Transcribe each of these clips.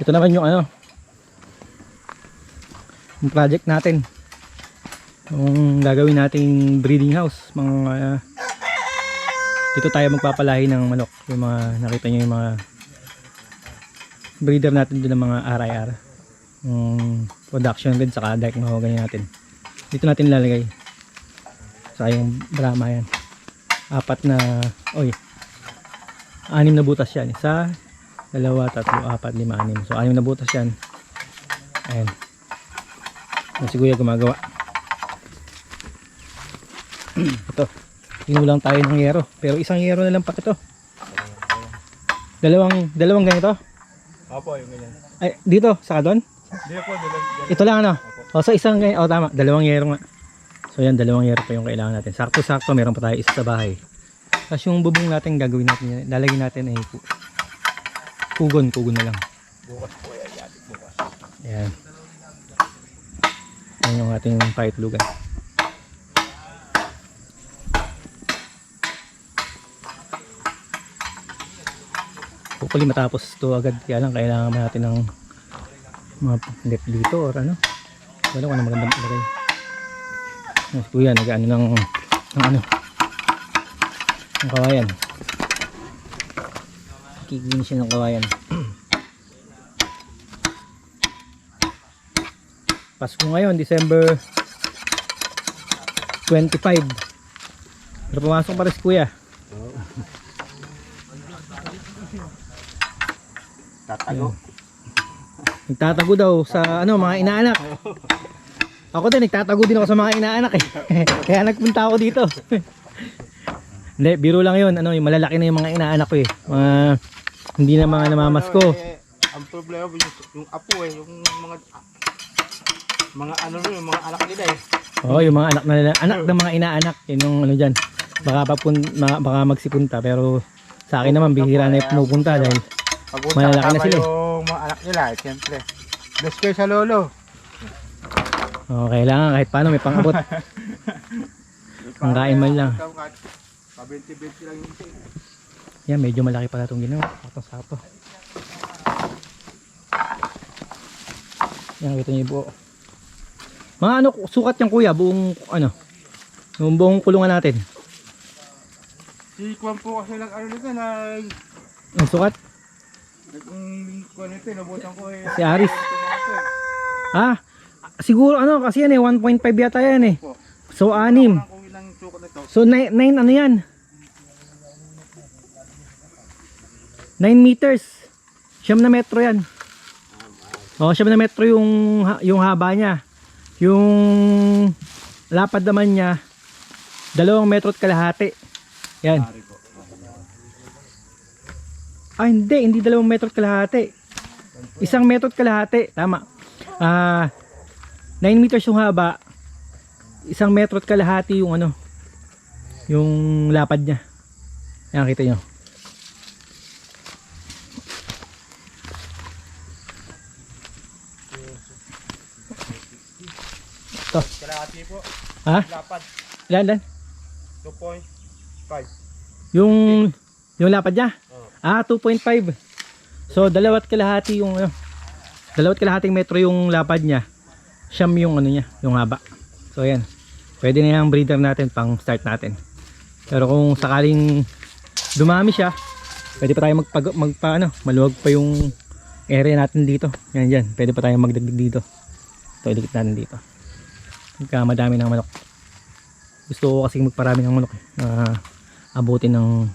Ito naman yung ano, yung project natin. Yung gagawin nating breeding house. Mga, ah, dito tayo magpapalahi ng manok. Yung mga, nakita nyo yung mga breeder natin doon ng mga RIR. Yung production red saka dark mahogany natin. Dito natin lalagay. Saka yung Brahma yan. Apat na, oy, anim na butas yan. Isa, dalawa, tatlo, apat, lima, anim. So, anim na butas yan. Ayan. Yan si Kuya gumagawa. ito. Tinulang tayo ng yero. Pero isang yero na lang pa ito. Dalawang, dalawang ganito. Opo, yung ganyan. Ay, dito, saka doon. Hindi po, dalag. Ito lang ano. O, so isang ganyan. O, tama. Dalawang yero nga. So, yan, dalawang yero pa yung kailangan natin. Sakto-sakto, meron pa tayo isa sa bahay. Tapos yung bubong natin, gagawin natin yan. Lalagyan natin ay pugon, pugon na lang. Bukas po, yan. Yatik bukas. Ayan. Ayan yung ating paitlugan. Hopefully matapos to agad. Kaya lang kailangan natin ng mga lip dito or ano. Wala ko na magandang ilagay. Yes, kuya, nag-ano ng, ng ano. Ng kawayan. Kikinis siya ng kawayan. Pasko ngayon, December 25. Pero pumasok pa rin si kuya. Tatago. Nagtatago daw sa ano mga inaanak. Ako din nagtatago din ako sa mga inaanak eh. Kaya nagpunta ako dito. Hindi, biro lang 'yun. Ano, yung malalaki na yung mga inaanak ko eh. Mga hindi na mga namamasko. Eh, ang problema yung, apo eh, yung mga mga ano rin, yung mga anak nila eh. Oo, yung mga anak na anak ng mga inaanak, yun yung ano diyan. Baka papun, baka magsipunta pero sa akin naman bihira na yung pumupunta dahil Malalaki na sila eh. yung mga anak nila eh, siyempre. Bless kayo sa lolo. oh, kailangan kahit paano may pang-abot. Ang kain man lang. Pabinti-binti lang yung. Yan, medyo malaki pala itong ginawa. Sakto-sakto. Yan, kita niyo yung buo. Mga ano, sukat yan kuya, buong ano, yung buong kulungan natin. Si Kwan po kasi lang ano nito na Ang sukat, naging Kwan nito, nabutan ko eh. si Aris. Ah, siguro ano, kasi yan eh, 1.5 yata yan eh. So, anim. So, 9 ano yan? 9 meters. Siyam na metro yan. Oh, siyam na metro yung yung haba niya. Yung lapad naman niya dalawang metro at kalahati. Yan. Ah, hindi, hindi dalawang metro at kalahati. Isang metro at kalahati, tama. Ah, 9 meters yung haba. Isang metro at kalahati yung ano, yung lapad niya. Yan, kita nyo. Kalahati po. Ha? Lapad. Ilan, ilan? 2.5. Yung, yung lapad niya? Oo. Ah, 2.5. So, dalawat kalahati yung, ano, dalawat kalahating metro yung lapad niya. Siyam yung ano niya, yung haba. So, ayan. Pwede na yung breeder natin pang start natin. Pero kung sakaling dumami siya, pwede pa tayo magpag, magpa, ano, maluwag pa yung area natin dito. Yan, yan. Pwede pa tayo magdagdag dito. Ito, ilikit natin dito. Pagka madami ng manok. Gusto ko kasi magparami ng manok. Eh. na abutin ng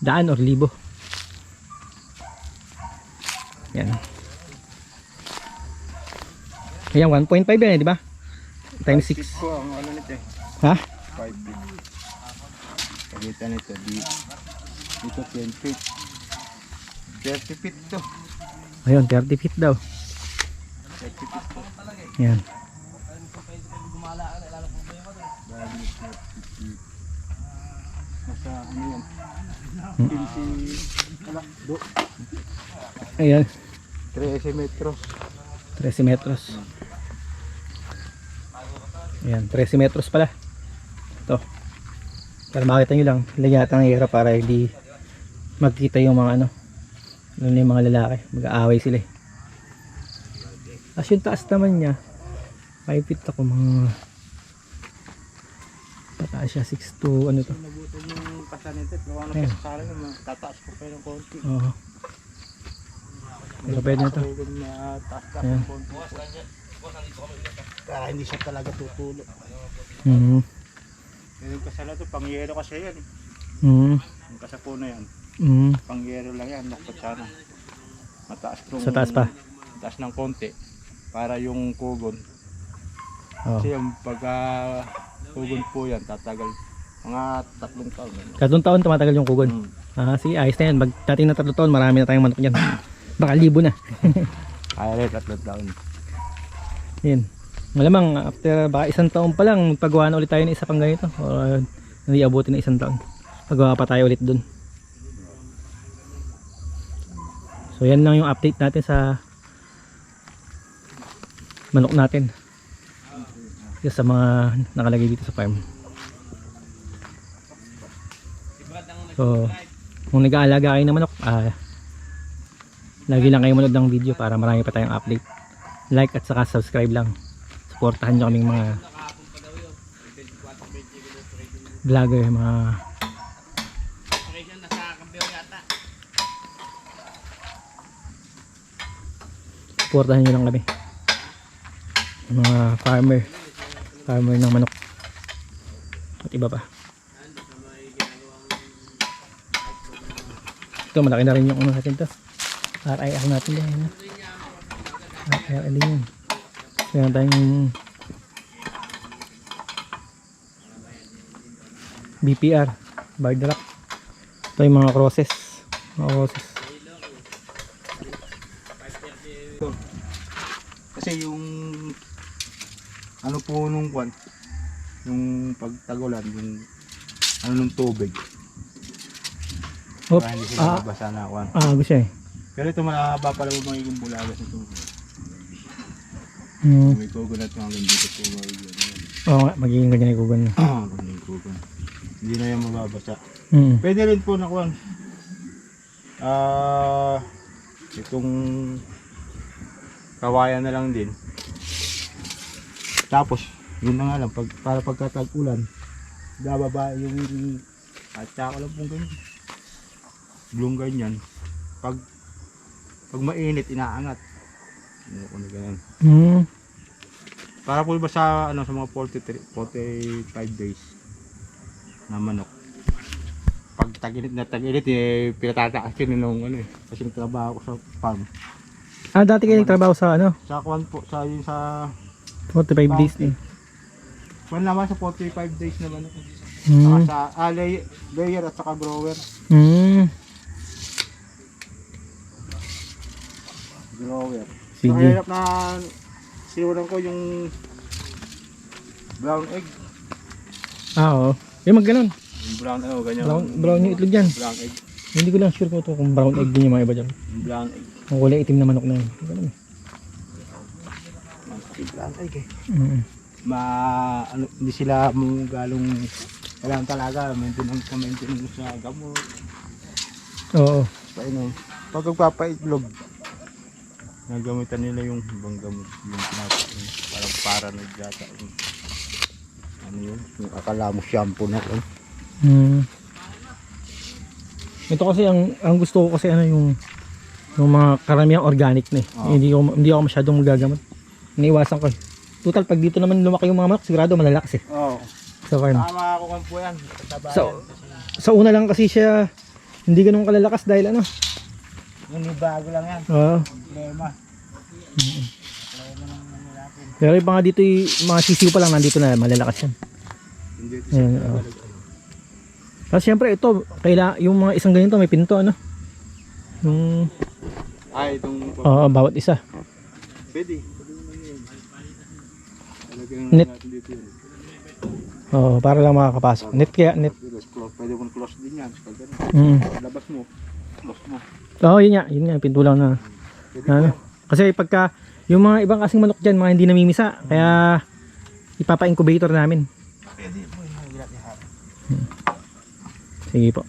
daan or libo. Yan. Ayan, 1.5 yan eh, di ba? Times 6. Feet po ang ano nito eh. Ha? 5 feet. Pagitan nito. Dito, dito 10 feet. 30 feet to. Ayun, 30 feet daw. 30 feet po. Yan. Dahil 30 feet. Nasa ano yan? 15 alak do. Ayan, 13 metros. 13 metros. Ayan, 13 metros pala. Ito. Para makita nyo lang, lagyan natin ng hira para hindi magkita yung mga ano, na yung mga lalaki. Mag-aaway sila eh. Tapos yung taas naman niya, 5 feet ako mga pataas siya 6 to ano to. Nabutan yung kasa nito. Gawa ng Ayan. kasara yung mga tataas ko pa ng konti. Oo. Pwede na to. Pwede na taas-taas Ayan. Kaya hindi siya talaga tutulo. Mhm. Yan yung kasala to, pangyero kasi yan. Mhm. Yung kasapo na yan, Mhm. pangyero lang yan. Dapat sana. Mataas tong, Sa taas pa. Taas ng konti. Para yung kugon. Oh. Kasi yung pagka kugon po yan, tatagal mga tatlong taon. Tatlong taon tumatagal yung kugon. Hmm. Ah, sige, ayos na yan. Pag dating na tatlong taon, marami na tayong manok dyan. Baka libo na. Kaya rin, tatlong taon. Yan. Malamang, after baka isang taon pa lang, paggawa na ulit tayo ng isa pang ganito. O hindi abutin na isang taon. Paggawa pa tayo ulit dun. So yan lang yung update natin sa manok natin. Sa mga nakalagay dito sa farm. So, kung nag-aalaga kayo ng manok, ah, lagi lang kayo manood ng video para marami pa tayong update. Like at saka subscribe lang. Supportahan nyo kaming mga vlogger, mga supportahan nyo lang kami. Mga farmer, farmer ng manok. At iba pa. Ito, malaki na rin yung ano natin to. RIR natin din. Ano? RIR din yun. Meron tayong BPR, bar drop. Ito yung mga crosses. Mga crosses. Kasi yung ano po nung kwan, yung pagtagulan, yung ano nung tubig. Hop. Para hindi sila Ah, mabasa na kwan. ah, gusto eh. Pero ito mahaba pala yung magiging bulagas nito. Hmm. May coconut nga hanggang dito po magiging. Oo nga, magiging ganyan yung kugan. Ah, magiging coconut. Hindi na yan mababasa. Hmm. Pwede rin po na kwan. Ah, itong kawayan na lang din. Tapos, yun na nga lang, pag, para pagkatag ulan, bababa yung at saka lang pong ganyan. Blong ganyan. Pag pag mainit, inaangat. Ano ko na ganyan. Hmm. Para po ba sa ano sa mga 43 45 days na manok. Pag tag-init na tag-init eh pinatataas yun nung ano eh. Kasi nagtrabaho ko sa farm. Ah, dati kayo nagtrabaho sa ano? Sa kwan po sa yun sa 45 days din. kwan naman sa 45 days naman ako. Saka Hmm. sa ah, lay, layer at saka grower. Hmm. Grower. Sige. Ang hirap na sinulan ko yung brown egg. Ah, oo. Yung mag ganun. Yung brown ano ganyan. Brown, brown yung itlog dyan. brown egg. Hindi ko lang sure kung, ito, kung brown egg din yung mga iba dyan. Brown egg. Ang kulay itim na manok na yun. Ganun eh. Brown egg eh. Mm. ma ano, hindi sila mong galong kailangan talaga maintenance na maintenance sa gamot Oo. pa ino pag magpapaitlog nagamitan nila yung ibang gamot yung pinapain parang para nagyata yung ano yun yung akala mo shampoo na yun Hmm. Ito kasi ang ang gusto ko kasi ano yung yung mga karamihan organic na eh. Oo. Hindi ko hindi ako masyadong magagamot. Iniiwasan ko. eh. Total pag dito naman lumaki yung mga manok, sigurado malalakas eh oo sa farm. tama ako kan po yan sa So, sa una lang kasi siya hindi ganun kalalakas dahil ano. yung bago lang yan Oo. problema problema Pero yung mga dito yung mga sisiw pa lang nandito na malalakas yan. hindi Ayan, oo. Tapos syempre ito, kaila yung mga isang ganito may pinto ano. Yung ay itong oo, bawat isa. pwede pwede naman yun Lalagyan Net. Oo, para lang makakapasok. Net kaya net. Pwede, mong close din yan. Pag Mm. labas mo, close mo. Oo, yun nga, yun nga, pinto lang na. Pwede Ano? Kasi pagka yung mga ibang kasing manok dyan, mga hindi namimisa, kaya ipapa-incubator namin. Pwede po lahat. Sige po.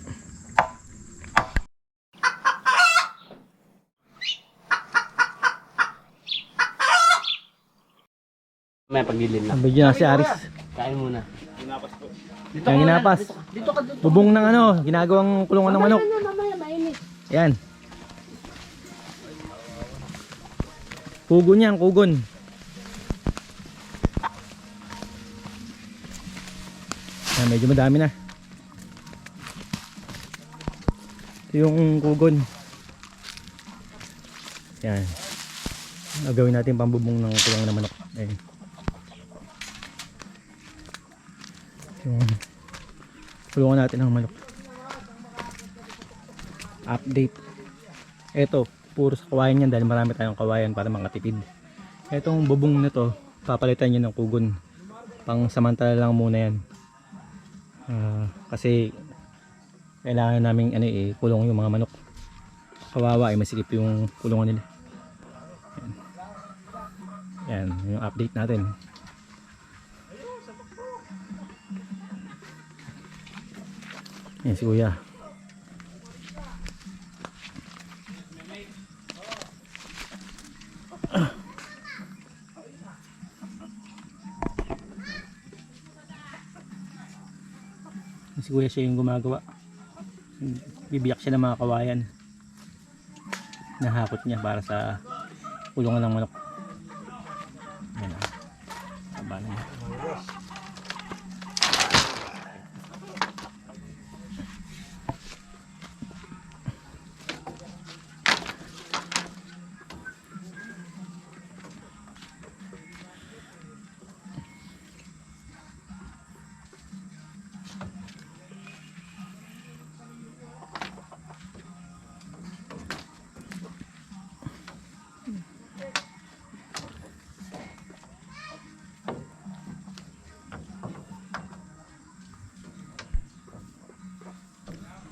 May paglilin na. Ang na si Aris. Kain muna. Yung ginapas. Dito ka dito. Bubong ng ano, ginagawang kulungan ng manok. Mamaya mainit. Yan. Kugon yan, kugon. Yan, medyo madami na. Ito yung kugon. Yan. Gagawin natin pambubong ng kulungan ng manok. Ayan. Yung kulungan natin ng manok. Update. Eto puro sa kawayan yan dahil marami tayong kawayan para makatipid etong bubong na to papalitan nyo ng kugon. Pang samantala lang muna yan. Ah, kasi kailangan namin ano eh kulong yung mga manok. Kawawa ay masikip yung kulungan nila. Yan, yan yung update natin yan si kuya. Si kuya siya yung gumagawa. Bibiyak siya ng mga kawayan. Nahakot niya para sa kulungan ng manok. Yan ah. Taba na yan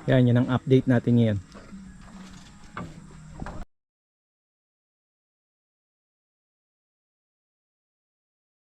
yan yan ang update natin ngayon